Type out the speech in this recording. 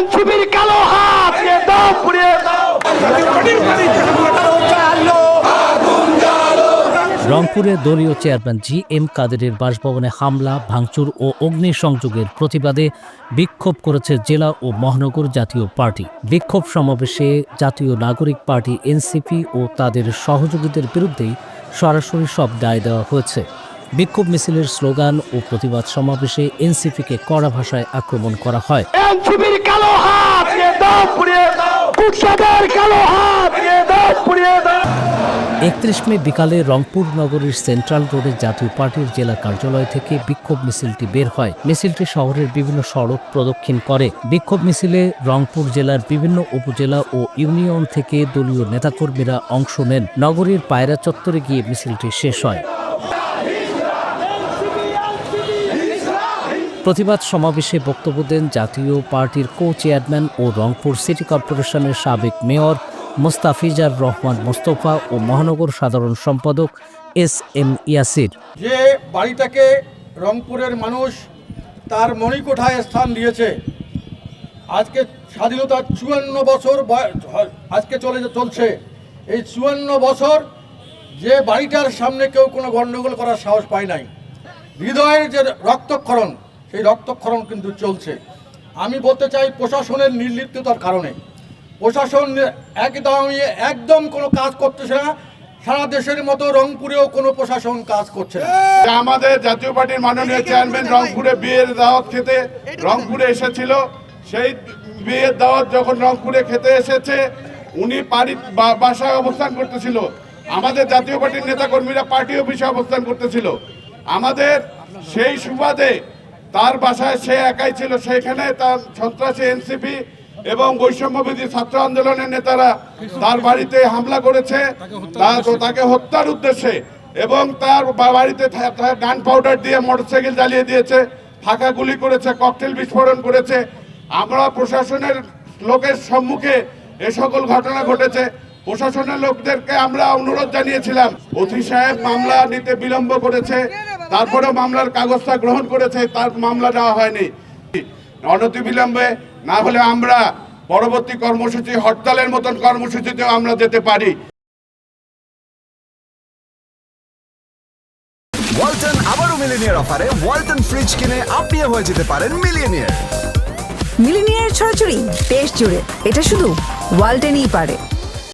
এনসিপির কালো হাত দাও পুড়িয়ে দাও। রংপুরে দলীয় চেয়ারম্যান জি এম কাদেরের বাসভবনে হামলা ভাঙচুর ও অগ্নিসংযোগের প্রতিবাদে বিক্ষোভ করেছে জেলা ও মহানগর জাতীয় পার্টি। বিক্ষোভ সমাবেশে জাতীয় নাগরিক পার্টি এনসিপি ও তাদের সহযোগীদের বিরুদ্ধেই সরাসরি সব দায় দেওয়া হয়েছে। বিক্ষোভ মিছিলের স্লোগান ও প্রতিবাদ সমাবেশে এনসিপিকে কড়া ভাষায় আক্রমণ করা হয় এনসিপির কালো হাত নিয়ে একত্রিশ মে বিকালে রংপুর নগরীর সেন্ট্রাল রোডে জাতীয় পার্টির জেলা কার্যালয় থেকে বিক্ষোভ মিছিলটি বের হয়। মিছিলটি শহরের বিভিন্ন সড়ক প্রদক্ষিণ করে। বিক্ষোভ মিছিলে রংপুর জেলার বিভিন্ন উপজেলা ও ইউনিয়ন থেকে দলীয় নেতাকর্মীরা অংশ নেন। নগরীর পায়রা চত্বরে গিয়ে মিছিলটি শেষ হয়। প্রতিবাদ সমাবেশে বক্তব্য দেন জাতীয় পার্টির কো চেয়ারম্যান ও রংপুর সিটি কর্পোরেশনের সাবেক মেয়র মোস্তাফিজার রহমান মোস্তফা ও মহানগর সাধারণ সম্পাদক এস এম ইয়াসির। যে বাড়িটাকে রংপুরের মানুষ তার মণিকোঠায় স্থান দিয়েছে, আজকে স্বাধীনতার চুয়ান্ন বছর আজকে চলে চলছে। এই চুয়ান্ন বছর যে বাড়িটার সামনে কেউ কোনো গণ্ডগোল করার সাহস পায় নাই। হৃদয়ের যে রক্তক্ষরণ সেই রক্তক্ষরণ কিন্তু চলছে। আমি বলতে চাই প্রশাসনের নির্লিপ্ততার কারণে। প্রশাসন একদমই একদম কোনো কাজ করতেছে না। সারা দেশের মতো রংপুরেও কোনো প্রশাসন কাজ করছে না। যে আমাদের জাতীয় পার্টির মাননীয় চেয়ারম্যান রংপুরে বিয়ের দাওয়াত খেতে রংপুরে এসেছিল। সেই বিয়ের দাওয়াত যখন রংপুরে খেতে এসেছে উনি বা- বাসায় অবস্থান করতেছিল। আমাদের জাতীয় পার্টির নেতাকর্মীরা পার্টি অফিসে অবস্থান করতেছিল। আমাদের সেই সুবাদে তার বাসায় সে একাই ছিল। সেখানে তার সন্ত্রাসী এনসিপি এবং বৈষম্যবিধি ছাত্র আন্দোলনের নেতারা তার বাড়িতে হামলা করেছে। তাকে হত্যার উদ্দেশ্যে এবং তার বাড়িতে গান পাউডার দিয়ে মোটরসাইকেল জ্বালিয়ে দিয়েছে, ফাঁকা গুলি করেছে, ককটেল বিস্ফোরণ করেছে। আমরা প্রশাসনের লোকের সম্মুখে এ সকল ঘটনা ঘটেছে। প্রশাসনের লোকদেরকে আমরা অনুরোধ জানিয়েছিলাম, অতি সাহেব মামলা নিতে বিলম্ব করেছে। তারপরেও মামলার কাগজটা গ্রহণ করেছে তার মামলা দেওয়া হয়নি। অনতি বিলম্বে না হলে আমরা পরবর্তী কর্মসূচি হরতালের মতন কর্মসূচিতেও আমরা যেতে পারি। ওয়ালটন আবারও মিলিনিয়ার অফারে ওয়ালটন ফ্রিজ কিনে আপনিও হয়ে যেতে পারেন মিলিয়নিয়ার মিলিনিয়ার ছড়াছড়ি দেশ জুড়ে এটা শুধু ওয়ালটেনই পারে।